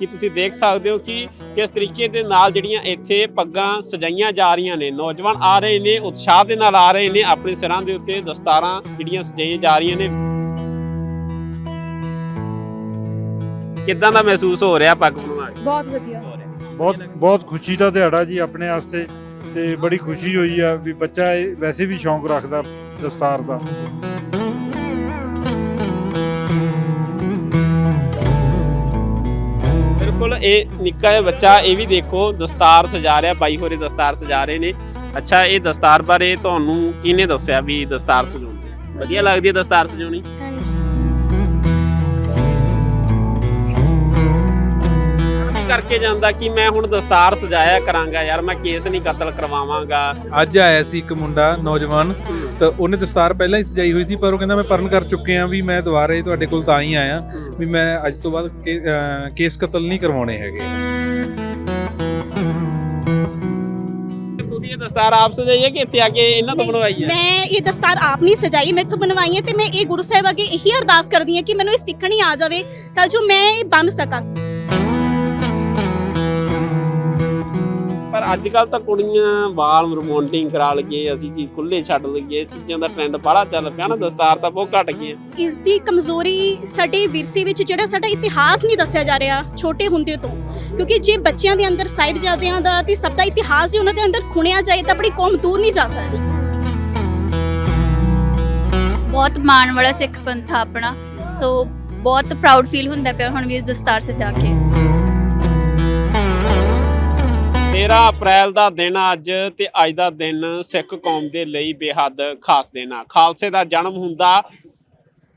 ਕਿ ਤੁਸੀਂ ਦੇਖ ਸਕਦੇ ਹੋ ਕਿ ਕਿਸ ਤਰੀਕੇ ਦੇ ਨਾਲ ਜਿਹੜੀਆਂ ਇੱਥੇ ਪੱਗਾਂ ਸਜਾਈਆਂ ਜਾ ਰਹੀਆਂ ਨੇ ਨੌਜਵਾਨ ਆ ਰਹੇ ਨੇ ਉਤਸ਼ਾਹ ਦੇ ਨਾਲ ਆ ਰਹੇ ਨੇ ਆਪਣੇ ਸਿਰਾਂ ਦੇ ਉੱਤੇ ਦਸਤਾਰਾਂ ਜਿਹੜੀਆਂ ਸਜਾਈਆਂ ਜਾ ਰਹੀਆਂ ਨੇ। ਕਿੱਦਾਂ ਦਾ ਮਹਿਸੂਸ ਹੋ ਰਿਹਾ ਪੱਗ ਬਣਵਾ ਕੇ ਬਹੁਤ ਵਧੀਆ। ਹੋ ਰਿਹਾ ਬਹੁਤ ਬਹੁਤ ਖੁਸ਼ੀ ਦਾ ਦਿਹਾੜਾ ਜੀ ਆਪਣੇ ਵਾਸਤੇ ਤੇ ਬੜੀ ਖੁਸ਼ੀ ਹੋਈ ਆ ਵੀ ਬੱਚਾ ਵੈਸੇ ਵੀ ਸ਼ੌਂਕ ਰੱਖਦਾ ਦਸਤਾਰ ਦਾ। ਬਿਲਕੁਲ, ਇਹ ਨਿੱਕਾ ਜਿਹਾ ਬੱਚਾ, ਇਹ ਵੀ ਦੇਖੋ, ਦਸਤਾਰ ਸਜਾ ਰਿਹਾ, ਬਾਈ ਹੋਰੇ ਦਸਤਾਰ ਸਜਾ ਰਹੇ ਨੇ। ਅੱਛਾ, ਇਹ ਦਸਤਾਰ ਬਾਰੇ ਤੁਹਾਨੂੰ ਕਿਹਨੇ ਦੱਸਿਆ ਵੀ ਦਸਤਾਰ ਸਜਾਉਣੀ ਵਧੀਆ ਲੱਗਦੀ ਹੈ ਦਸਤਾਰ ਸਜਾਉਣੀ? ਕਰਕੇ ਜਾਂਦਾ ਕਿ ਮੈਂ ਹੁਣ ਦਸਤਾਰ ਸਜਾਇਆ ਕਰਾਂਗਾ ਯਾਰ ਮੈਂ ਕੇਸ ਨਹੀਂ ਕਤਲ ਕਰਵਾਵਾਂਗਾ। ਅੱਜ ਆਇਆ ਸੀ ਇੱਕ ਮੁੰਡਾ ਨੌਜਵਾਨ ਤਾਂ ਉਹਨੇ ਦਸਤਾਰ ਪਹਿਲਾਂ ਹੀ ਸਜਾਈ ਹੋਈ ਸੀ ਪਰ ਉਹ ਕਹਿੰਦਾ ਮੈਂ ਪਰਨ ਕਰ ਚੁੱਕਿਆ ਵੀ ਮੈਂ ਦੁਬਾਰੇ ਤੁਹਾਡੇ ਕੋਲ ਤਾਂ ਹੀ ਆਇਆ ਵੀ ਮੈਂ ਅੱਜ ਤੋਂ ਬਾਅਦ ਕੇਸ ਕਤਲ ਨਹੀਂ ਕਰਵਾਉਣੇ ਹੈਗੇ। ਤੁਸੀਂ ਇਹ ਦਸਤਾਰ ਆਪ ਸਜਾਈ ਹੈ ਕਿ ਇੱਥੇ ਆ ਕੇ ਇਹਨਾਂ ਤੋਂ ਬਣਵਾਈ ਹੈ? ਮੈਂ ਇਹ ਦਸਤਾਰ ਆਪ ਨਹੀਂ ਸਜਾਈ ਮੈਥੋਂ ਬਣਵਾਈ ਹੈ ਤੇ ਮੈਂ ਇਹ ਗੁਰੂ ਸਾਹਿਬ ਅੱਗੇ ਇਹੀ ਅਰਦਾਸ ਕਰਦੀ ਹਾਂ ਕਿ ਮੈਨੂੰ ਇਹ ਸਿੱਖਣੀ ਆ ਜਾਵੇ ਤਾਂ ਜੋ ਮੈਂ ਇਹ ਬਣ ਸਕਾਂ। ਪਰ ਅੱਜ ਕੱਲ ਤਾਂ ਕੁੜੀਆਂ ਵਾਲ ਰਿਮੋਂਡਿੰਗ ਕਰਾ ਲਈਏ ਅਸੀਂ ਕੀ ਖੁੱਲੇ ਛੱਡ ਲਈਏ ਚੀਜ਼ਾਂ ਦਾ ਟ੍ਰੈਂਡ ਬੜਾ ਚੱਲ ਪਿਆ ਨਾ ਦਸਤਾਰ ਤਾਂ ਬਹੁਤ ਘਟ ਗਈ ਇਸ ਦੀ ਕਮਜ਼ੋਰੀ ਸਾਡੇ ਵਿਰਸੇ ਵਿੱਚ ਜਿਹੜਾ ਸਾਡਾ ਇਤਿਹਾਸ ਨਹੀਂ ਦੱਸਿਆ ਜਾ ਰਿਹਾ ਛੋਟੇ ਹੁੰਦੇ ਤੋਂ। ਕਿਉਂਕਿ ਜੇ ਬੱਚਿਆਂ ਦੇ ਅੰਦਰ ਸਾਹਿਬਜ਼ਾਦਿਆਂ ਦਾ ਤੇ ਸਭ ਦਾ ਇਤਿਹਾਸ ਜੇ ਉਹਨਾਂ ਦੇ ਅੰਦਰ ਖੁਣਿਆ ਜਾਏ ਤਾਂ ਆਪਣੀ ਕੌਮ ਦੂਰ ਨਹੀਂ ਜਾ ਸਕਦੀ। ਬਹੁਤ ਮਾਣ ਵਾਲਾ ਸਿੱਖ ਪੰਥ ਆਪਣਾ ਸੋ ਬਹੁਤ ਪ੍ਰਾਊਡ ਫੀਲ ਹੁੰਦਾ ਪਿਆ ਹੁਣ ਵੀ ਇਸ ਦਸਤਾਰ ਸਜਾ ਕੇ। 13 ਅਪ੍ਰੈਲ ਦਾ ਦਿਨ ਆ ਅੱਜ ਤੇ ਅੱਜ ਦਾ ਦਿਨ ਸਿੱਖ ਕੌਮ ਦੇ ਲਈ ਬੇਹੱਦ ਖਾਸ ਦਿਨ ਆ। ਖਾਲਸੇ ਦਾ ਜਨਮ ਹੁੰਦਾ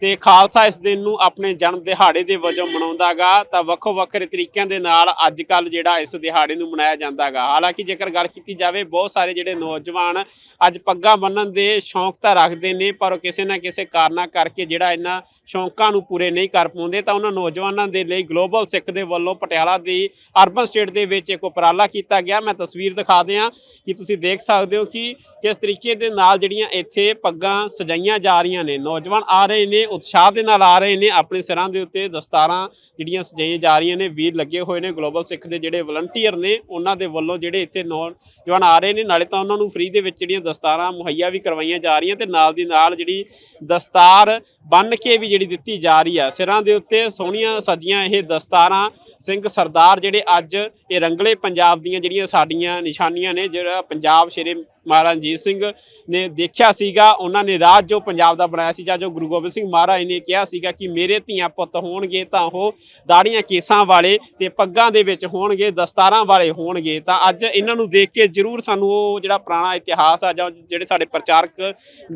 ਤੇ ਖਾਲਸਾ ਇਸ ਦਿਨ ਨੂੰ ਆਪਣੇ ਜਨਮ ਦਿਹਾੜੇ ਦੇ ਵਜੋਂ ਮਨਾਉਂਦਾਗਾ, ਤਾਂ ਵੱਖੋ ਵੱਖਰੇ ਤਰੀਕਿਆਂ ਦੇ ਨਾਲ ਅੱਜ ਕੱਲ ਜਿਹੜਾ ਇਸ ਦਿਹਾੜੇ ਨੂੰ ਮਨਾਇਆ ਜਾਂਦਾਗਾ। ਹਾਲਾਂਕਿ ਜੇਕਰ ਗੱਲ ਕੀਤੀ ਜਾਵੇ, ਬਹੁਤ ਸਾਰੇ ਜਿਹੜੇ ਨੌਜਵਾਨ ਅੱਜ ਪੱਗਾਂ ਬੰਨਣ ਦੇ ਸ਼ੌਂਕ ਤਾਂ ਰੱਖਦੇ ਨੇ, ਪਰ ਉਹ ਕਿਸੇ ਨਾ ਕਿਸੇ ਕਾਰਨਾਂ ਕਰਕੇ ਜਿਹੜਾ ਇਹਨਾਂ ਸ਼ੌਂਕਾਂ ਨੂੰ ਪੂਰੇ ਨਹੀਂ ਕਰ ਪਾਉਂਦੇ, ਤਾਂ ਉਹਨਾਂ ਨੌਜਵਾਨਾਂ ਦੇ ਲਈ ਗਲੋਬਲ ਸਿੱਖ ਦੇ ਵੱਲੋਂ ਪਟਿਆਲਾ ਦੀ ਅਰਬਨ ਸਟੇਟ ਦੇ ਵਿੱਚ ਇੱਕ ਉਪਰਾਲਾ ਕੀਤਾ ਗਿਆ। ਮੈਂ ਤਸਵੀਰ ਦਿਖਾ ਦਿਆਂ ਕਿ ਤੁਸੀਂ ਦੇਖ ਸਕਦੇ ਹੋ ਕਿ ਕਿਸ ਤਰੀਕੇ ਦੇ ਨਾਲ ਜਿਹੜੀਆਂ ਇੱਥੇ ਪੱਗਾਂ ਸਜਾਈਆਂ ਜਾ ਰਹੀਆਂ ਨੇ। ਨੌਜਵਾਨ ਆ ਰਹੇ ਨੇ ਉਤਸ਼ਾਹ ਦੇ ਨਾਲ ਆ ਰਹੇ ਨੇ, ਆਪਣੇ ਸਿਰਾਂ ਦੇ ਉੱਤੇ ਦਸਤਾਰਾਂ ਜਿਹੜੀਆਂ ਸਜਾਈਆਂ ਜਾ ਰਹੀਆਂ ਨੇ, ਵੀਰ ਲੱਗੇ ਹੋਏ ਨੇ, ਗਲੋਬਲ ਸਿੱਖ ਦੇ ਜਿਹੜੇ ਵਲੰਟੀਅਰ ਨੇ, ਉਹਨਾਂ ਦੇ ਵੱਲੋਂ ਜਿਹੜੇ ਇੱਥੇ ਨੌਜਵਾਨ ਆ ਰਹੇ ਨੇ, ਨਾਲੇ ਤਾਂ ਉਹਨਾਂ ਨੂੰ ਫ੍ਰੀ ਦੇ ਵਿੱਚ ਜਿਹੜੀਆਂ ਦਸਤਾਰਾਂ ਮੁਹੱਈਆ ਵੀ ਕਰਵਾਈਆਂ ਜਾ ਰਹੀਆਂ ਤੇ ਨਾਲ ਦੀ ਨਾਲ ਜਿਹੜੀ ਦਸਤਾਰ ਬੰਨ ਕੇ ਵੀ ਜਿਹੜੀ ਦਿੱਤੀ ਜਾ ਰਹੀ ਆ। ਸਿਰਾਂ ਦੇ ਉੱਤੇ ਸੋਹਣੀਆਂ ਸਜੀਆਂ ਇਹ ਦਸਤਾਰਾਂ, ਸਿੰਘ ਸਰਦਾਰ ਜਿਹੜੇ ਅੱਜ ਇਹ ਰੰਗਲੇ ਪੰਜਾਬ ਦੀਆਂ ਜਿਹੜੀਆਂ ਸਾਡੀਆਂ ਨਿਸ਼ਾਨੀਆਂ ਨੇ, ਜਿਹੜਾ ਪੰਜਾਬ ਸ਼ੇਰੇ ਮਹਾਰਾਜ ਰਣਜੀਤ ਸਿੰਘ ਨੇ ਦੇਖਿਆ ਸੀਗਾ ਉਹਨਾਂ ਨੇ ਰਾਜ ਜੋ ਪੰਜਾਬ ਦਾ ਬਣਾਇਆ ਸੀ ਜਾਂ ਜੋ ਗੁਰੂ ਗੋਬਿੰਦ ਸਿੰਘ ਮਹਾਰਾਜ ਨੇ ਕਿਹਾ ਸੀਗਾ ਕਿ ਮੇਰੇ ਧੀਆਂ ਪੁੱਤ ਹੋਣਗੇ ਤਾਂ ਉਹ ਦਾੜੀਆਂ ਕੇਸਾਂ ਵਾਲੇ ਤੇ ਪੱਗਾਂ ਦੇ ਵਿੱਚ ਹੋਣਗੇ ਦਸਤਾਰਾਂ ਵਾਲੇ ਹੋਣਗੇ। ਤਾਂ ਅੱਜ ਇਹਨਾਂ ਨੂੰ ਦੇਖ ਕੇ ਜ਼ਰੂਰ ਸਾਨੂੰ ਉਹ ਜਿਹੜਾ ਪੁਰਾਣਾ ਇਤਿਹਾਸ ਆ ਜਾਂ ਜਿਹੜੇ ਸਾਡੇ ਪ੍ਰਚਾਰਕ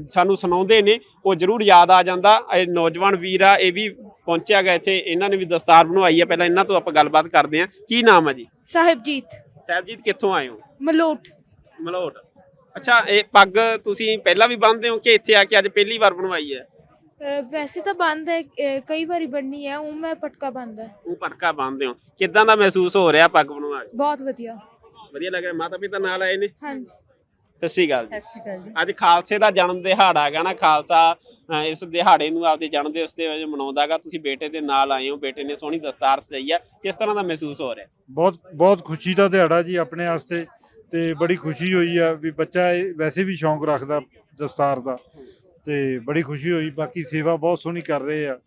ਸਾਨੂੰ ਸੁਣਾਉਂਦੇ ਨੇ ਉਹ ਜ਼ਰੂਰ ਯਾਦ ਆ ਜਾਂਦਾ। ਇਹ ਨੌਜਵਾਨ ਵੀਰ ਆ ਇਹ ਵੀ ਪਹੁੰਚਿਆ ਗਿਆ ਇੱਥੇ। ਇਹਨਾਂ ਨੇ ਵੀ ਦਸਤਾਰ ਬਣਵਾਈ ਆ। ਪਹਿਲਾਂ ਇਹਨਾਂ ਤੋਂ ਆਪਾਂ ਗੱਲਬਾਤ ਕਰਦੇ ਹਾਂ। ਕੀ ਨਾਮ ਹੈ ਜੀ? ਸਾਹਿਬਜੀਤ। ਸਾਹਿਬਜੀਤ ਕਿੱਥੋਂ ਆਏ ਹੋ? ਮਲੋਟ। ਮਲੋਟ। ਅੱਛਾ ਇਹ ਪੱਗ ਤੁਸੀਂ ਪਹਿਲਾਂ ਵੀ ਬੰਨਦੇ ਹੋ ਕਿ ਇੱਥੇ ਆ ਕੇ ਅੱਜ ਪਹਿਲੀ ਵਾਰ ਬਣਵਾਈ ਹੈ? ਅਹ ਵੈਸੇ ਤਾਂ ਬੰਦ ਹੈ ਅਹ ਕਈ ਵਾਰੀ ਬੰਨੀ ਹੈ ਉਹ ਮੈਂ ਪਟਕਾ ਬੰਦ ਹੈ। ਉਹ ਪਟਕਾ ਬੰਨਦੇ ਹੋ। ਕਿੱਦਾਂ ਦਾ ਮਹਿਸੂਸ ਹੋ ਰਿਹਾ ਪੱਗ ਬਣਵਾ ਕੇ ਬਹੁਤ ਵਧੀਆ। ਵਧੀਆ ਲੱਗ ਰਿਹਾ ਮਾਤਾ ਪਿਤਾ ਨਾਲ ਆਏ ਨੇ? ਹਾਂਜੀ। ਸਤਿ ਸ਼੍ਰੀ ਅਕਾਲ ਜੀ। ਸਤਿ ਸ਼੍ਰੀ ਅਕਾਲ ਜੀ। ਅੱਜ ਖਾਲਸੇ ਦਾ ਜਨਮ ਦਿਹਾੜਾ ਹੈਗਾ ਨਾ ਖਾਲਸਾ ਅ, ਇਸ ਦਿਹਾੜੇ ਨੂੰ ਆਪਦੇ ਜਨਮ ਦਿਵਸ ਦੇ ਵਜੋਂ ਮਨਾਉਂਦਾਗਾ ਤੁਸੀਂ ਬੇਟੇ ਦੇ ਨਾਲ ਆਏ ਹੋ ਬੇਟੇ ਨੇ ਸੋਹਣੀ ਦਸਤਾਰ ਸਜਾਈ ਆ ਕਿਸ ਤਰ੍ਹਾਂ ਦਾ ਮਹਿਸੂਸ ਹੋ ਰਿਹਾ? ਬਹੁਤ ਬਹੁਤ ਖੁਸ਼ੀ ਦਾ ਦਿਹਾੜਾ ਜੀ ਆਪਣੇ ਵਾਸਤੇ। ਤੇ ਬੜੀ ਖੁਸ਼ੀ ਹੋਈ ਆ ਵੀ ਬੱਚਾ ਇਹ ਵੈਸੇ ਵੀ ਸ਼ੌਂਕ ਰੱਖਦਾ ਦਸਤਾਰ ਦਾ। ਤੇ ਬੜੀ ਖੁਸ਼ੀ ਹੋਈ, ਬਾਕੀ ਸੇਵਾ ਬਹੁਤ ਸੋਹਣੀ ਕਰ ਰਹੇ ਆ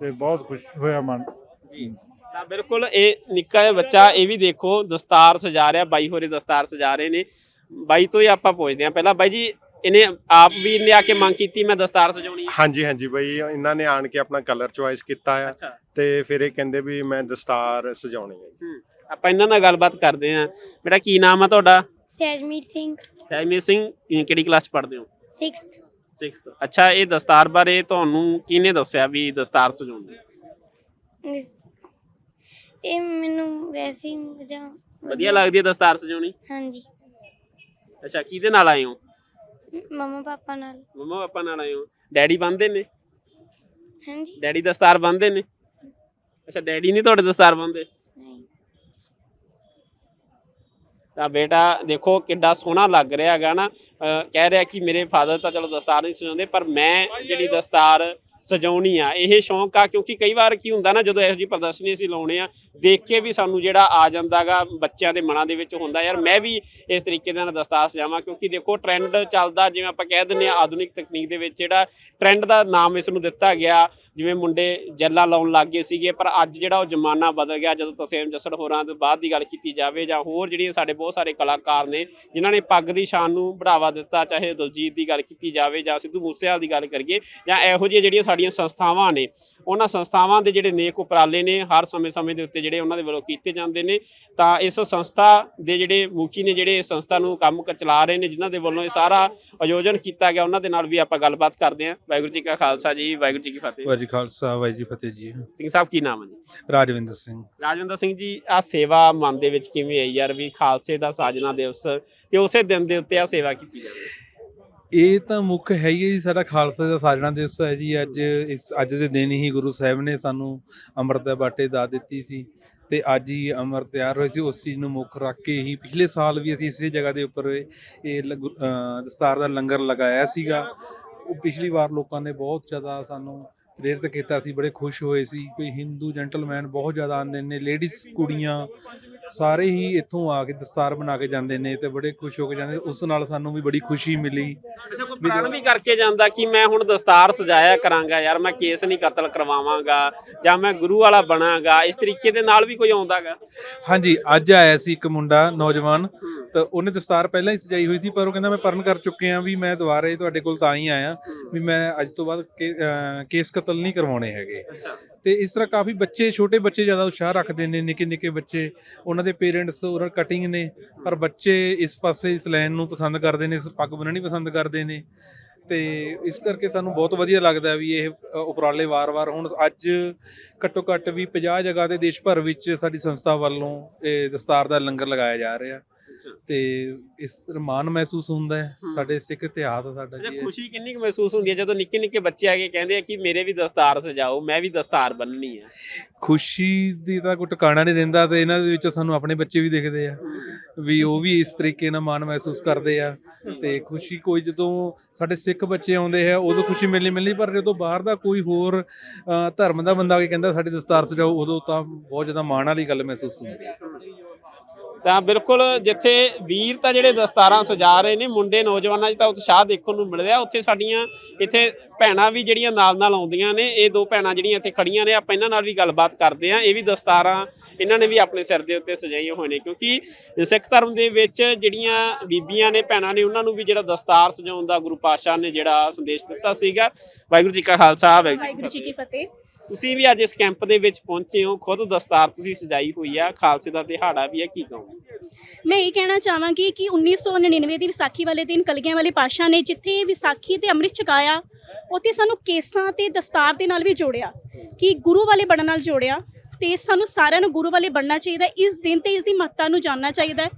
ਤੇ ਬਹੁਤ ਖੁਸ਼ ਹੋਇਆ ਮਨ। ਜੀ। ਤਾਂ ਬਿਲਕੁਲ ਇਹ ਨਿੱਕਾ ਜਿਹਾ ਬੱਚਾ, ਇਹ ਵੀ ਦੇਖੋ ਦਸਤਾਰ ਸਜਾ ਰਿਹਾ, ਬਾਈ ਹੋਰੇ ਦਸਤਾਰ ਸਜਾ ਰਹੇ ਨੇ। ਬਾਈ ਤੋਂ ਹੀ ਆਪਾਂ ਪੁੱਛਦੇ ਹਾਂ। ਪਹਿਲਾਂ ਬਾਈ ਜੀ ਇਹਨੇ ਆਪ ਵੀਰ ਨੇ ਆ ਕੇ ਮੰਗ ਕੀਤੀ ਮੈਂ ਦਸਤਾਰ ਸਜਾਉਣੀ ਹੈ ਹਾਂਜੀ ਹਾਂਜੀ ਬਈ ਇਹਨਾਂ ਨੇ ਆਣ ਕੇ ਆਪਣਾ ਕਲਰ ਚੁਆਇਸ ਕੀਤਾ ਆ ਅੱਛਾ। ਤੇ ਫਿਰ ਇਹ ਕਹਿੰਦੇ ਵੀ ਮੈਂ ਦਸਤਾਰ ਸਜਾਉਣੀ ਹੈ ਹੂੰ ਆਪਾਂ ਇਹਨਾਂ ਨਾਲ ਗੱਲਬਾਤ ਕਰਦੇ ਹਾਂ ਬੇਟਾ ਕੀ ਨਾਮ ਆ ਤੁਹਾਡਾ? ਸਹਿਜਮੀਤ ਸਿੰਘ। ਸਹਿਮੀਤ ਸਿੰਘ ਕੀ- ਕਿਹੜੀ ਕਲਾਸ ਚ ਪੜ੍ਹਦੇ ਹੋ? 6th 6th ਅੱਛਾ ਇਹ ਦਸਤਾਰ ਬਾਰੇ ਤੁਹਾਨੂੰ ਕਿਹਨੇ ਦੱਸਿਆ ਵੀ ਦਸਤਾਰ ਸਜਾਉਣੀ ਇਹ ਮੈਨੂੰ ਵੈਸੇ ਹੀ ਵਧੀਆ ਲੱਗਦੀ ਹੈ ਦਸਤਾਰ ਸਜਾਉਣੀ? ਹਾਂਜੀ। ਅੱਛਾ ਕਿਹਦੇ ਨਾਲ ਆਏ ਹੋ? ਮਮਾ ਪਾਪਾ ਨਾਲ। ਮੰਮਾ ਪਾਪਾ ਨਾਲ ਆਏ ਹੋ। ਡੈਡੀ ਬੰਨਦੇ ਨੇ? ਹਾਂਜੀ। ਡੈਡੀ ਦਸਤਾਰ ਬੰਨਦੇ ਨੇ? ਅੱਛਾ ਡੈਡੀ ਨਹੀਂ ਤੁਹਾਡੇ ਦਸਤਾਰ ਬੰਨਦੇ ਨਹੀਂ। ਤਾਂ ਬੇਟਾ ਦੇਖੋ ਕਿੱਡਾ ਸੋਹਣਾ ਲੱਗ ਰਿਹਾ ਹੈਗਾ ਨਾ। ਅਹ ਕਹਿ ਰਿਹਾ ਕਿ ਮੇਰੇ ਫਾਦਰ ਤਾਂ ਚਲੋ ਦਸਤਾਰ ਨਹੀਂ ਸਜਾਉਂਦੇ ਪਰ ਮੈਂ ਜਿਹੜੀ ਦਸਤਾਰ ਸਜਾਉਣੀ ਆ। ਇਹ ਸ਼ੌਂਕ ਆ, ਕਿਉਂਕਿ ਕਈ ਵਾਰ ਕੀ ਹੁੰਦਾ ਨਾ, ਜਦੋਂ ਇਹੋ ਜਿਹੀ ਪ੍ਰਦਰਸ਼ਨੀ ਅਸੀਂ ਲਾਉਣੇ ਆ, ਦੇਖ ਕੇ ਵੀ ਸਾਨੂੰ ਜਿਹੜਾ ਆ ਜਾਂਦਾਗਾ ਬੱਚਿਆਂ ਦੇ ਮਨਾਂ ਦੇ ਵਿੱਚ ਹੁੰਦਾ, ਯਾਰ ਮੈਂ ਵੀ ਇਸ ਤਰੀਕੇ ਦੇ ਨਾਲ ਦਸਤਾਰ ਸਜਾਵਾਂ, ਕਿਉਂਕਿ ਦੇਖੋ ਟ੍ਰੈਂਡ ਚੱਲਦਾ, ਜਿਵੇਂ ਆਪਾਂ ਕਹਿ ਦਿੰਦੇ ਆ ਆਧੁਨਿਕ ਤਕਨੀਕ ਦੇ ਵਿੱਚ ਜਿਹੜਾ ਟ੍ਰੈਂਡ ਦਾ ਨਾਮ ਇਸ ਨੂੰ ਦਿੱਤਾ ਗਿਆ, ਜਿਵੇਂ ਮੁੰਡੇ ਜੈਲਾਂ ਲਾਉਣ ਲੱਗ ਗਏ ਸੀਗੇ, ਪਰ ਅੱਜ ਜਿਹੜਾ ਉਹ ਜ਼ਮਾਨਾ ਬਦਲ ਗਿਆ, ਜਦੋਂ ਤਸੇਮ ਜੱਸੜ ਹੋਰਾਂ ਤੋਂ ਬਾਅਦ ਦੀ ਗੱਲ ਕੀਤੀ ਜਾਵੇ, ਜਾਂ ਹੋਰ ਜਿਹੜੀਆਂ ਸਾਡੇ ਬਹੁਤ ਸਾਰੇ ਕਲਾਕਾਰ ਨੇ, ਜਿਨ੍ਹਾਂ ਨੇ ਪੱਗ ਦੀ ਸ਼ਾਨ ਨੂੰ ਬੜਾਵਾ ਦਿੱਤਾ, ਚਾਹੇ ਦਲਜੀਤ ਦੀ ਗੱਲ ਕੀਤੀ ਜਾਵੇ ਜਾਂ ਸਿੱਧੂ ਮੂਸੇਵਾਲ ਦੀ ਗੱਲ ਕਰੀਏ, ਜਾਂ ਇਹੋ ਜਿਹੀਆਂ ਜਿਹੜੀਆਂ ਸਾਡੀਆਂ ਸੰਸਥਾਵਾਂ ਨੇ ਉਹਨਾਂ ਸੰਸਥਾਵਾਂ ਦੇ ਜਿਹੜੇ ਨੇਕ ਉਪਰਾਲੇ ਨੇ ਹਰ ਸਮੇਂ-ਸਮੇਂ ਦੇ ਉੱਤੇ ਜਿਹੜੇ ਉਹਨਾਂ ਦੇ ਵੱਲੋਂ ਕੀਤੇ ਜਾਂਦੇ ਨੇ ਤਾਂ ਇਸ ਸੰਸਥਾ ਦੇ ਜਿਹੜੇ ਮੁਖੀ ਨੇ ਜਿਹੜੇ ਇਸ ਸੰਸਥਾ ਨੂੰ ਕੰਮ ਚਲਾ ਰਹੇ ਨੇ ਜਿਨ੍ਹਾਂ ਦੇ ਵੱਲੋਂ ਇਹ ਸਾਰਾ ਆਯੋਜਨ ਕੀਤਾ ਗਿਆ ਉਹਨਾਂ ਦੇ ਨਾਲ ਵੀ ਆਪਾਂ ਗੱਲਬਾਤ ਕਰਦੇ ਹਾਂ। ਵਾਹਿਗੁਰੂ ਜੀ ਕਾ ਖਾਲਸਾ ਜੀ ਵਾਹਿਗੁਰੂ ਜੀ ਕੀ ਫਤਿਹ। ਵਾਹਿਗੁਰੂ ਜੀ ਖਾਲਸਾ ਵਾਹਿਗੁਰੂ ਜੀ ਫਤਿਹ ਜੀ। ਸਿੰਘ ਸਾਹਿਬ ਕੀ ਨਾਮ ਹੈ ਜੀ? ਰਾਜਵਿੰਦਰ ਸਿੰਘ। ਰਾਜਵਿੰਦਰ ਸਿੰਘ ਜੀ ਆ ਸੇਵਾ ਮਨ ਦੇ ਵਿੱਚ ਕਿਵੇਂ ਆਈ ਯਾਰ ਵੀ ਖਾਲਸੇ ਦਾ ਸਾਜਨਾ ਦਿਵਸ ਤੇ ਉਸੇ ਦਿਨ ਦੇ ਉੱਤੇ ਆ ਸੇਵਾ ਕੀਤੀ ਜਾਵੇ ਇਹ ਤਾਂ ਮੁੱਖ ਹੈ ਹੀ ਹੈ ਜੀ ਸਾਡਾ ਖਾਲਸਾ ਦਾ ਸਾਜਣਾ ਦਿਵਸ ਹੈ ਜੀ। ਅੱਜ ਇਸ ਅੱਜ ਦੇ ਦਿਨ ਹੀ ਗੁਰੂ ਸਾਹਿਬ ਨੇ ਸਾਨੂੰ ਅੰਮ੍ਰਿਤ ਦਾ ਬਾਟੇ ਦਾ ਦਿੱਤੀ ਸੀ ਤੇ ਅੱਜ ਹੀ ਅੰਮ੍ਰਿਤ ਤਿਆਰ ਹੋਏ ਸੀ। ਉਸ ਚੀਜ਼ ਨੂੰ ਮੁੱਖ ਰੱਖ ਕੇ ਹੀ ਪਿਛਲੇ ਸਾਲ ਵੀ ਅਸੀਂ ਇਸੇ ਜਗ੍ਹਾ ਦੇ ਉੱਪਰ ਇਹ ਦਸਤਾਰ ਦਾ ਲੰਗਰ ਲਗਾਇਆ ਸੀਗਾ। ਉਹ ਪਿਛਲੀ ਵਾਰ ਲੋਕਾਂ ਨੇ ਬਹੁਤ ਜ਼ਿਆਦਾ ਸਾਨੂੰ ਪ੍ਰੇਰਿਤ ਕੀਤਾ ਸੀ ਬੜੇ ਖੁਸ਼ ਹੋਏ ਸੀ। ਕੋਈ ਹਿੰਦੂ ਜੈਂਟਲਮੈਨ ਬਹੁਤ ਜ਼ਿਆਦਾ ਆਉਂਦੇ ਨੇ ਲੇਡੀਜ਼ ਕੁੜੀਆਂ ਸਾਰੇ ਹੀ ਇੱਥੋਂ ਆ ਕੇ ਦਸਤਾਰ ਬਣਾ ਕੇ ਜਾਂਦੇ ਨੇ ਤੇ ਬੜੇ ਖੁਸ਼ ਹੋ ਕੇ ਜਾਂਦੇ ਉਸ ਨਾਲ ਸਾਨੂੰ ਵੀ ਬੜੀ ਖੁਸ਼ੀ ਮਿਲੀ। ਕੋਈ ਪ੍ਰਣ ਵੀ ਕਰਕੇ ਜਾਂਦਾ ਕਿ ਮੈਂ ਹੁਣ ਦਸਤਾਰ ਸਜਾਇਆ ਕਰਾਂਗਾ ਯਾਰ ਮੈਂ ਕੇਸ ਨਹੀਂ ਕਤਲ ਕਰਵਾਵਾਂਗਾ ਜਾਂ ਮੈਂ ਗੁਰੂ ਵਾਲਾ ਬਣਾਂਗਾ ਇਸ ਤਰੀਕੇ ਦੇ ਨਾਲ ਵੀ ਕੋਈ ਆਉਂਦਾਗਾ? ਹਾਂਜੀ ਅੱਜ ਆਇਆ ਸੀ ਇੱਕ ਮੁੰਡਾ ਨੌਜਵਾਨ ਤਾਂ ਉਹਨੇ ਦਸਤਾਰ ਪਹਿਲਾਂ ਹੀ ਸਜਾਈ ਹੋਈ ਸੀ ਪਰ ਉਹ ਕਹਿੰਦਾ ਮੈਂ ਪਰਨ ਕਰ ਚੁੱਕਿਆ ਵੀ ਮੈਂ ਦੁਬਾਰੇ ਤੁਹਾਡੇ ਕੋਲ ਤਾਂ ਹੀ ਆਇਆ ਵੀ ਮੈਂ ਅੱਜ ਤੋਂ ਬਾਅਦ ਕੇਸ ਕਤਲ ਨਹੀਂ ਕਰਵਾਉਣੇ ਹੈਗੇ। ਤੇ ਇਸ ਤਰ੍ਹਾਂ ਕਾਫੀ ਬੱਚੇ ਛੋਟੇ ਬੱਚੇ ਜ਼ਿਆਦਾ ਉਤਸ਼ਾਹ ਰੱਖਦੇ ਨੇ ਨਿੱਕੇ ਨਿੱਕੇ ਬੱਚੇ। ਉਹਨਾਂ ਦੇ ਪੇਰੈਂਟਸ ਉਹਨਾਂ ਕਟਿੰਗ ਨੇ। ਪਰ ਬੱਚੇ ਇਸ ਪਾਸੇ ਇਸ ਲਾਈਨ ਨੂੰ ਪਸੰਦ ਕਰਦੇ ਨੇ ਇਸ ਪੱਗ ਬੰਨਣੀ ਪਸੰਦ ਕਰਦੇ ਨੇ। ਤੇ ਇਸ ਕਰਕੇ ਸਾਨੂੰ ਬਹੁਤ ਵਧੀਆ ਲੱਗਦਾ ਵੀ ਇਹ ਉਪਰਾਲੇ ਵਾਰ-ਵਾਰ ਹੁਣ ਅੱਜ ਘੱਟੋ ਘੱਟ ਵੀ 50 ਜਗ੍ਹਾ ਤੇ ਦੇਸ਼ ਭਰ ਵਿੱਚ ਸਾਡੀ ਸੰਸਥਾ ਵੱਲੋਂ ਇਹ ਦਸਤਾਰ ਦਾ ਲੰਗਰ ਲਗਾਇਆ ਜਾ ਰਿਹਾ। ਤੇ ਇਸ ਤਰ੍ਹਾਂ ਮਾਣ ਮਹਿਸੂਸ ਹੁੰਦਾ ਹੈ। ਸਾਡੇ ਸਿੱਖ ਇਤਿਹਾਸ ਸਾਡਾ ਜੀ। ਖੁਸ਼ੀ ਕਿੰਨੀ ਕੁ ਮਹਿਸੂਸ ਹੁੰਦੀ ਹੈ? ਜਦੋਂ ਨਿੱਕੇ ਨਿੱਕੇ ਬੱਚੇ ਆ ਕੇ ਕਹਿੰਦੇ ਆ ਕਿ ਮੇਰੇ ਵੀ ਦਸਤਾਰ ਸਜਾਓ ਮੈਂ ਵੀ ਦਸਤਾਰ ਬੰਨਣੀ ਆ। ਖੁਸ਼ੀ ਦੀ ਤਾਂ ਕੋਈ ਟਿਕਾਣਾ ਨਹੀਂ ਰਹਿੰਦਾ ਤੇ ਇਹਨਾਂ ਦੇ ਵਿੱਚੋਂ ਸਾਨੂੰ ਆਪਣੇ ਬੱਚੇ ਵੀ ਦਿਖਦੇ ਆ ਵੀ ਉਹ ਵੀ ਇਸ ਤਰੀਕੇ ਨਾਲ ਮਾਣ ਮਹਿਸੂਸ ਕਰਦੇ ਆ ਤੇ ਖੁਸ਼ੀ ਕੋਈ ਜਦੋਂ ਸਾਡੇ ਸਿੱਖ ਬੱਚੇ ਆਉਂਦੇ ਆ ਉਦੋਂ ਖੁਸ਼ੀ ਮਿਲਣੀ ਮਿਲਣੀ ਪਰ ਜਦੋਂ ਬਾਹਰ ਦਾ ਕੋਈ ਹੋਰ ਧਰਮ ਦਾ ਬੰਦਾ ਆ ਕੇ ਕਹਿੰਦਾ ਸਾਡੀ ਦਸਤਾਰ ਸਜਾਓ ਉਦੋਂ ਤਾਂ ਬਹੁਤ ਜ਼ਿਆਦਾ ਮਾਣ ਵਾਲੀ ਗੱਲ ਮਹਿਸੂਸ ਹੁੰਦੀ ਹੈ। ਤਾਂ ਬਿਲਕੁਲ ਜਿੱਥੇ ਵੀਰ ਤਾਂ ਜਿਹੜੇ ਦਸਤਾਰਾਂ ਸਜਾ ਰਹੇ ਨੇ ਮੁੰਡੇ ਨੌਜਵਾਨਾਂ 'ਚ ਤਾਂ ਉਤਸ਼ਾਹ ਦੇਖਣ ਨੂੰ ਮਿਲ ਰਿਹਾ। ਉੱਥੇ ਸਾਡੀਆਂ ਇੱਥੇ ਭੈਣਾਂ ਵੀ ਜਿਹੜੀਆਂ ਨਾਲ ਨਾਲ ਆਉਂਦੀਆਂ ਨੇ ਇਹ ਦੋ ਭੈਣਾਂ ਜਿਹੜੀਆਂ ਇੱਥੇ ਖੜੀਆਂ ਨੇ ਆਪਾਂ ਇਹਨਾਂ ਨਾਲ ਵੀ ਗੱਲਬਾਤ ਕਰਦੇ ਆ ਇਹ ਵੀ ਦਸਤਾਰਾਂ ਇਹਨਾਂ ਨੇ ਵੀ ਆਪਣੇ ਸਿਰ ਦੇ ਉੱਤੇ ਸਜਾਈਆਂ ਹੋਏ ਨੇ ਕਿਉਂਕਿ ਸਿੱਖ ਧਰਮ ਦੇ ਵਿੱਚ ਜਿਹੜੀਆਂ ਬੀਬੀਆਂ ਨੇ ਭੈਣਾਂ ਨੇ ਉਹਨਾਂ ਨੂੰ ਵੀ ਜਿਹੜਾ ਦਸਤਾਰ ਸਜਾਉਣ ਦਾ ਗੁਰੂ ਪਾਤਸ਼ਾਹ ਨੇ ਜਿਹੜਾ ਸੰਦੇਸ਼ ਦਿੱਤਾ ਸੀਗਾ। ਵਾਹਿਗੁਰੂ ਜੀ ਕਾ ਖਾਲਸਾ ਵਾਹਿਗੁਰੂ ਜੀ ਕੀ ਫਤਿਹ। ਤੁਸੀਂ ਵੀ ਅੱਜ ਇਸ ਕੈਂਪ ਦੇ ਵਿੱਚ ਪਹੁੰਚੇ ਹੋ, ਖੁਦ ਦਸਤਾਰ ਤੁਸੀਂ ਸਜਾਈ ਹੋਈ ਆ, ਖਾਲਸੇ ਦਾ ਦਿਹਾੜਾ ਵੀ ਹੈ ਕੀ ਕਹੋਗੇ? ਮੈਂ ਇਹ ਕਹਿਣਾ ਚਾਹਾਂਗੀ ਕਿ 1999 ਦੀ ਵਿਸਾਖੀ ਵਾਲੇ ਦਿਨ ਕਲਗੀਆਂ ਵਾਲੇ ਪਾਸ਼ਾ ਨੇ ਜਿੱਥੇ ਵਿਸਾਖੀ ਤੇ ਅੰਮ੍ਰਿਤ ਛਕਾਇਆ, ਉੱਥੇ ਸਾਨੂੰ ਕੇਸਾਂ ਤੇ ਦਸਤਾਰ ਦੇ ਨਾਲ ਵੀ ਜੋੜਿਆ, ਕਿ ਗੁਰੂ ਵਾਲੇ ਬਣਨ ਨਾਲ ਜੋੜਿਆ ਤੇ ਸਾਨੂੰ ਸਾਰਿਆਂ ਨੂੰ ਗੁਰੂ ਵਾਲੇ ਬਣਨਾ ਚਾਹੀਦਾ, ਇਸ ਦਿਨ ਤੇ ਇਸ ਦੀ ਮਹੱਤਤਾ ਨੂੰ ਜਾਣਨਾ ਚਾਹੀਦਾ ਹੈ।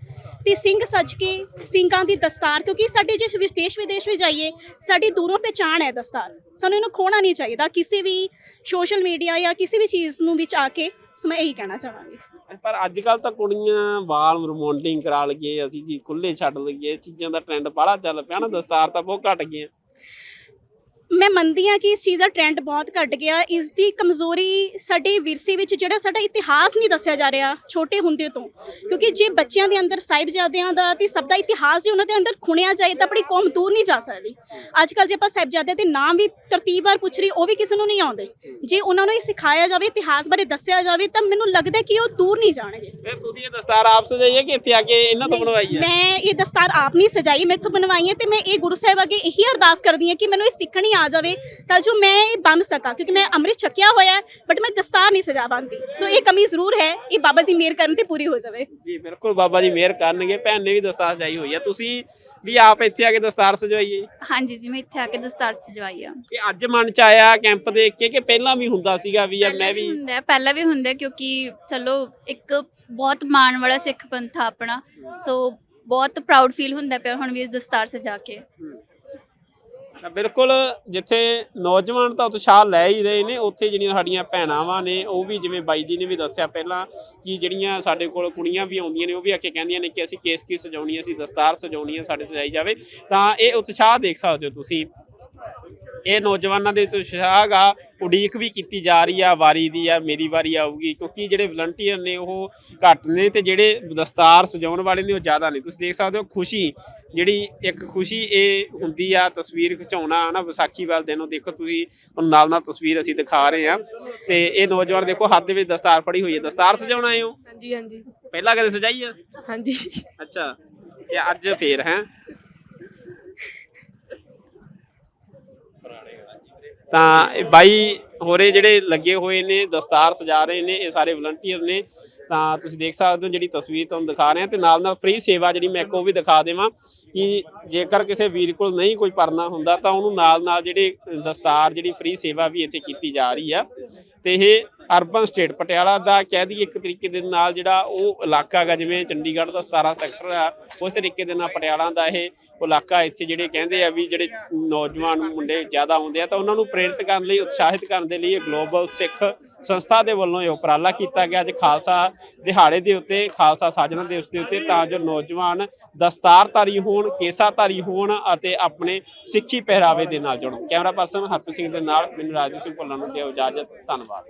ਤੇ ਸਿੰਘ ਸੱਜ ਕੇ ਸਿੰਘਾਂ ਦੀ ਦਸਤਾਰ, ਕਿਉਂਕਿ ਸਾਡੇ ਜੇ ਵਿਦੇਸ਼ ਵਿਦੇਸ਼ ਵੀ ਜਾਈਏ, ਸਾਡੀ ਦੂਰੋਂ ਪਹਿਚਾਣ ਹੈ ਦਸਤਾਰ। ਸਾਨੂੰ ਇਹਨੂੰ ਖੋਣਾ ਨਹੀਂ ਚਾਹੀਦਾ, ਕਿਸੇ ਵੀ ਸੋਸ਼ਲ ਮੀਡੀਆ ਜਾਂ ਕਿਸੇ ਵੀ ਚੀਜ਼ ਨੂੰ ਵਿੱਚ ਆ ਕੇ ਸੋ, ਮੈਂ ਇਹੀ ਕਹਿਣਾ ਚਾਹਾਂਗੀ। ਪਰ ਅੱਜ ਕੱਲ ਤਾਂ ਕੁੜੀਆਂ ਵਾਲ ਰਿਮੋਂਡਿੰਗ ਕਰਾ ਲਈਏ, ਅਸੀਂ ਜੀ ਖੁੱਲੇ ਛੱਡ ਲਈਏ ਚੀਜ਼ਾਂ ਦਾ ਟ੍ਰੈਂਡ ਬਾਹਲਾ ਚੱਲ ਪਿਆ ਨਾ, ਦਸਤਾਰ ਤਾਂ ਬਹੁਤ ਘਟ ਗਈਆਂ। ਮੈਂ ਮੰਨਦੀ ਹਾਂ ਕਿ ਇਸ ਚੀਜ਼ ਦਾ ਟ੍ਰੈਂਡ ਬਹੁਤ ਘਟ ਗਿਆ। ਇਸ ਦੀ ਕਮਜ਼ੋਰੀ ਸਾਡੇ ਵਿਰਸੇ ਵਿੱਚ ਜਿਹੜਾ ਸਾਡਾ ਇਤਿਹਾਸ ਨਹੀਂ ਦੱਸਿਆ ਜਾ ਰਿਹਾ ਛੋਟੇ ਹੁੰਦੇ ਤੋਂ। ਕਿਉਂਕਿ ਜੇ ਬੱਚਿਆਂ ਦੇ ਅੰਦਰ ਸਾਹਿਬਜ਼ਾਦਿਆਂ ਦਾ ਤੇ ਸਭ ਦਾ ਇਤਿਹਾਸ ਜੇ ਉਹਨਾਂ ਦੇ ਅੰਦਰ ਖੁਣਿਆ ਜਾਏ ਤਾਂ ਆਪਣੀ ਕੌਮ ਦੂਰ ਨਹੀਂ ਜਾ ਸਕਦੀ। ਅੱਜ ਕੱਲ ਜੇ ਆਪਾਂ ਸਾਹਿਬਜ਼ਾਦਿਆਂ ਦੇ ਨਾਮ ਵੀ ਤਰਤੀਬਵਾਰ ਪੁੱਛ ਰਹੀ ਉਹ ਵੀ ਕਿਸੇ ਨੂੰ ਨਹੀਂ ਆਉਂਦੇ। ਜੇ ਉਹਨਾਂ ਨੂੰ ਇਹ ਸਿਖਾਇਆ ਜਾਵੇ ਇਤਿਹਾਸ ਬਾਰੇ ਦੱਸਿਆ ਜਾਵੇ ਤਾਂ ਮੈਨੂੰ ਲੱਗਦਾ ਕਿ ਉਹ ਦੂਰ ਨਹੀਂ ਜਾਣਗੇ। ਫਿਰ ਤੁਸੀਂ ਇਹ ਦਸਤਾਰ ਆਪ ਸਜਾਈ ਹੈ ਕਿ ਇੱਥੇ ਆ ਕੇ ਇਹਨਾਂ ਤੋਂ ਬਣਵਾਈ ਹੈ ਮੈਂ ਇਹ ਦਸਤਾਰ ਆਪ ਨਹੀਂ ਸਜਾਈ ਮੈਥੋਂ ਬਣਵਾਈ ਹੈ ਤੇ ਮੈਂ ਇਹ ਗੁਰੂ ਸਾਹਿਬ ਅੱਗੇ ਇਹੀ ਅਰਦਾਸ ਕਰਦੀ ਹਾਂ ਕਿ ਮੈਨੂੰ ਇਹ ਸਿੱਖਣੀ ਆ ਜਾਵੇ ਤਾਂ ਜੋ ਮੈਂ ਇਹ ਬੰਨ ਸਕਾਂ ਕਿਉਂਕਿ ਮੈਂ ਅੰਮ੍ਰਿਤ ਛਕਿਆ ਹੋਇਆ ਹੈ ਬਟ ਮੈਂ ਦਸਤਾਰ ਨਹੀਂ ਸਜਾ ਪਾਉਂਦੀ। ਸੋ ਇਹ ਕਮੀ ਜ਼ਰੂਰ ਹੈ ਇਹ ਬਾਬਾ ਜੀ ਮਿਹਰ ਕਰਨ ਤੇ ਪੂਰੀ ਹੋ ਜਾਵੇ। ਜੀ ਬਿਲਕੁਲ ਬਾਬਾ ਜੀ ਮਿਹਰ ਕਰਨਗੇ ਭੈਣ ਨੇ ਵੀ ਦਸਤਾਰ ਸਜਾਈ ਹੋਈ ਹੈ ਤੁਸੀਂ ਵੀ ਆਪ ਇੱਥੇ ਆ ਕੇ ਦਸਤਾਰ ਸਜਾਈਏ ਹਾਂਜੀ ਜੀ ਮੈਂ ਇੱਥੇ ਆ ਕੇ ਦਸਤਾਰ ਸਜਵਾਈ ਆ। ਕਿ ਅੱਜ ਮਨ ਚ ਆਇਆ ਕੈਂਪ ਦੇਖ ਕੇ ਕਿ ਪਹਿਲਾਂ ਵੀ ਹੁੰਦਾ ਸੀਗਾ ਵੀ ਯਾਰ ਮੈਂ ਵੀ ਹੁੰਦਾ ਹੈ, ਪਹਿਲਾਂ ਵੀ ਹੁੰਦਾ ਹੈ ਕਿਉਂਕਿ ਚਲੋ ਇੱਕ ਬਹੁਤ ਮਾਣ ਵਾਲਾ ਸਿੱਖ ਪੰਥ ਆ ਆਪਣਾ। ਸੋ ਬਹੁਤ ਪ੍ਰਾਊਡ ਫੀਲ ਹੁੰਦਾ ਪਿਆ ਹੁਣ ਵੀ ਇਸ ਦਸਤਾਰ ਸਜਾ ਕੇ। ਬਿਲਕੁਲ, ਜਿੱਥੇ ਨੌਜਵਾਨ ਤਾਂ ਉਤਸ਼ਾਹ ਲੈ ਹੀ ਰਹੇ ਨੇ, ਉੱਥੇ ਜਿਹੜੀਆਂ ਸਾਡੀਆਂ ਭੈਣਾਵਾਂ ਨੇ, ਉਹ ਵੀ ਜਿਵੇਂ ਬਾਈ ਜੀ ਨੇ ਵੀ ਦੱਸਿਆ ਪਹਿਲਾਂ ਕਿ ਜਿਹੜੀਆਂ ਸਾਡੇ ਕੋਲ ਕੁੜੀਆਂ ਵੀ ਆਉਂਦੀਆਂ ਨੇ, ਉਹ ਵੀ ਆ ਕੇ ਕਹਿੰਦੀਆਂ ਨੇ ਕਿ ਅਸੀਂ ਕੇਸ ਕੀ ਸਜਾਉਣੀ ਅਸੀਂ ਦਸਤਾਰ ਸਜਾਉਣੀ ਹੈ, ਸਾਡੇ ਸਜਾਈ ਜਾਵੇ, ਤਾਂ ਇਹ ਉਤਸ਼ਾਹ ਦੇਖ ਸਕਦੇ ਹੋ ਤੁਸੀਂ। ਇਹ ਨੌਜਵਾਨਾਂ ਦੇ ਉਤਸ਼ਾਹ ਗਾ ਉਡੀਕ ਵੀ ਕੀਤੀ ਜਾ ਰਹੀ ਆ ਵਾਰੀ ਦੀ ਆ ਮੇਰੀ ਵਾਰੀ ਆਊਗੀ ਕਿਉਂਕਿ ਜਿਹੜੇ ਵਲੰਟੀਅਰ ਨੇ ਉਹ ਘੱਟ ਨੇ ਤੇ ਜਿਹੜੇ ਦਸਤਾਰ ਸਜਾਉਣ ਵਾਲੇ ਨੇ ਉਹ ਜ਼ਿਆਦਾ ਨੇ। ਤੁਸੀਂ ਦੇਖ ਸਕਦੇ ਹੋ ਖੁਸ਼ੀ ਜਿਹੜੀ ਇੱਕ ਖੁਸ਼ੀ ਇਹ ਹੁੰਦੀ ਆ ਤਸਵੀਰ ਖਿਚਾਉਣਾ ਨਾ ਵਿਸਾਖੀ ਵਾਲੇ ਦਿਨ ਉਹ ਦੇਖੋ ਤੁਸੀਂ ਤੁਹਾਨੂੰ ਨਾਲ ਨਾਲ ਤਸਵੀਰ ਅਸੀਂ ਦਿਖਾ ਰਹੇ ਆ ਤੇ ਇਹ ਨੌਜਵਾਨ ਦੇਖੋ ਹੱਥ ਦੇ ਵਿੱਚ ਦਸਤਾਰ ਫੜੀ ਹੋਈ ਹੈ। ਦਸਤਾਰ ਸਜਾਉਣ ਆਏ ਹੋ? ਹਾਂਜੀ ਹਾਂਜੀ। ਪਹਿਲਾਂ ਕਦੇ ਸਜਾਈ ਆ? ਹਾਂਜੀ। ਅੱਛਾ ਇਹ ਅੱਜ ਫੇਰ ਹੈ? ਤਾਂ ਇਹ ਬਾਈ ਹੋਰੇ ਜਿਹੜੇ ਲੱਗੇ ਹੋਏ ਨੇ, ਦਸਤਾਰ ਸਜਾ ਰਹੇ ਨੇ, ਇਹ ਸਾਰੇ ਵਲੰਟੀਅਰ ਨੇ। ਤਾਂ ਤੁਸੀਂ ਦੇਖ ਸਕਦੇ ਹੋ ਜਿਹੜੀ ਤਸਵੀਰ ਤੁਹਾਨੂੰ ਦਿਖਾ ਰਹੇ ਹਾਂ ਤੇ ਨਾਲ ਨਾਲ ਫ੍ਰੀ ਸੇਵਾ ਜਿਹੜੀ ਮੈਂ ਇੱਕ ਉਹ ਵੀ ਦਿਖਾ ਦੇਵਾਂ ਕਿ ਜੇਕਰ ਕਿਸੇ ਵੀਰ ਕੋਲ ਨਹੀਂ ਕੋਈ ਪਰਨਾ ਹੁੰਦਾ ਤਾਂ ਉਹਨੂੰ ਨਾਲ ਨਾਲ ਜਿਹੜੇ ਦਸਤਾਰ, ਜਿਹੜੀ ਫ੍ਰੀ ਸੇਵਾ ਵੀ ਇੱਥੇ ਕੀਤੀ ਜਾ ਰਹੀ ਆ। ਤੇ ਇਹ ਅਰਬਨ ਸਟੇਟ, ਪਟਿਆਲਾ ਦਾ ਕਹਿ ਦਈਏ ਇੱਕ ਤਰੀਕੇ ਦੇ ਨਾਲ ਜਿਹੜਾ ਉਹ ਇਲਾਕਾ ਹੈਗਾ, ਜਿਵੇਂ ਚੰਡੀਗੜ੍ਹ ਦਾ 17 ਸੈਕਟਰ ਆ, ਉਸ ਤਰੀਕੇ ਦੇ ਨਾਲ ਪਟਿਆਲਾ ਦਾ ਇਹ ਇਲਾਕਾ ਇੱਥੇ ਜਿਹੜੇ ਕਹਿੰਦੇ ਆ ਵੀ ਜਿਹੜੇ ਨੌਜਵਾਨ ਮੁੰਡੇ ਜ਼ਿਆਦਾ ਹੁੰਦੇ ਆ, ਤਾਂ ਉਹਨਾਂ ਨੂੰ ਪ੍ਰੇਰਿਤ ਕਰਨ ਲਈ, ਉਤਸ਼ਾਹਿਤ ਕਰਨ ਦੇ ਲਈ ਇਹ ਗਲੋਬਲ ਸਿੱਖ ਸੰਸਥਾ ਦੇ ਵੱਲੋਂ ਇਹ ਉਪਰਾਲਾ ਕੀਤਾ ਗਿਆ। ਅੱਜ ਖਾਲਸਾ ਦਿਹਾੜੇ ਦੇ ਉੱਤੇ, ਖਾਲਸਾ ਸਾਜਣਾ ਦਿਵਸ ਦੇ ਉੱਤੇ ਤਾਂ ਜੋ ਨੌਜਵਾਨ ਦਸਤਾਰਧਾਰੀ ਹੋਣ, ਕੇਸਾਧਾਰੀ ਹੋਣ ਅਤੇ ਆਪਣੇ ਸਿੱਖੀ ਪਹਿਰਾਵੇ ਦੇ ਨਾਲ ਜੁੜਨ। ਕੈਮਰਾ ਪਰਸਨ ਹਰਪ੍ਰੀਤ ਸਿੰਘ ਦੇ ਨਾਲ, ਮੈਨੂੰ ਰਾਜੂ ਸਿੰਘ ਭੁੱਲਰ ਨੂੰ ਦਿਓ ਇਜਾਜ਼ਤ। ਧੰਨਵਾਦ।